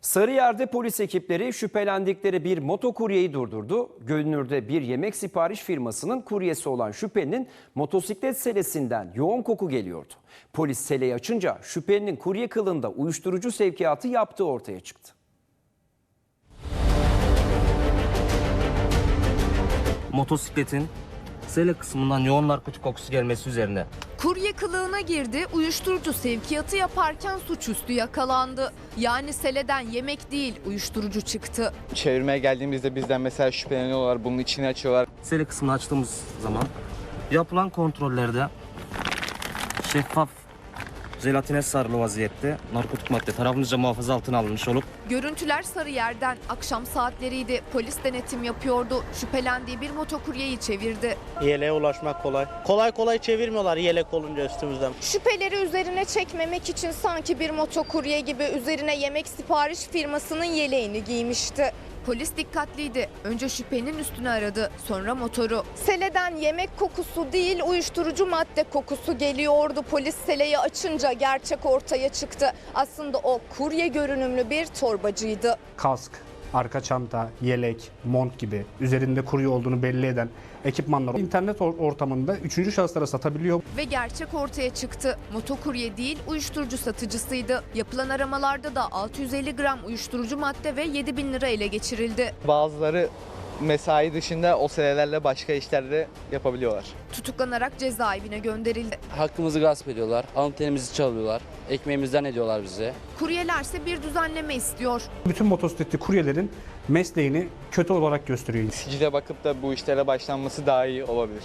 Sarıyer'de polis ekipleri şüphelendikleri bir motokuryeyi durdurdu. Gönülür'de bir yemek sipariş firmasının kuryesi olan şüphelinin motosiklet selesinden yoğun koku geliyordu. Polis seleyi açınca şüphelinin kurye kılığında uyuşturucu sevkiyatı yaptığı ortaya çıktı. motosikletin sele kısmından yoğun narkotik kokusu gelmesi üzerine Kurye kılığına girdi, uyuşturucu sevkiyatı yaparken suçüstü yakalandı. Yani seleden yemek değil, uyuşturucu çıktı. Çevirmeye geldiğimizde bizden mesela şüpheleniyorlar, bunun içini açıyorlar. sele kısmını açtığımız zaman yapılan kontrollerde şeffaf jelatine sarılı vaziyette narkotik madde tarafımızca muhafaza altına alınmış olup Görüntüler Sarıyer'den akşam saatleriydi. Polis denetim yapıyordu. Şüphelendiği bir motokuryeyi çevirdi. Yeleğe ulaşmak kolay. Kolay kolay çevirmiyorlar yelek olunca üstümüzden. Şüpheleri üzerine çekmemek için sanki bir motokurye gibi üzerine yemek sipariş firmasının yeleğini giymişti. Polis dikkatliydi. Önce şüphenin üstünü aradı, sonra motoru. Seleden yemek kokusu değil uyuşturucu madde kokusu geliyordu. Polis seleyi açınca gerçek ortaya çıktı. Aslında o kurye görünümlü bir torbacıydı. kask, arka çanta, yelek, mont gibi üzerinde kurye olduğunu belli eden ekipmanlar internet or- ortamında üçüncü şahıslara satabiliyor. Ve gerçek ortaya çıktı. Motokurye değil, uyuşturucu satıcısıydı. Yapılan aramalarda da 650 gram uyuşturucu madde ve 7 bin lira ele geçirildi. Bazıları mesai dışında o senelerle başka işlerde yapabiliyorlar. Tutuklanarak cezaevine gönderildi. Hakkımızı gasp ediyorlar, alın terimizi çalıyorlar, ekmeğimizden ediyorlar bize. Kuryelerse bir düzenleme istiyor. Bütün motosikletli kuryelerin mesleğini kötü olarak gösteriyor. Sicile bakıp da bu işlere başlanması daha iyi olabilir.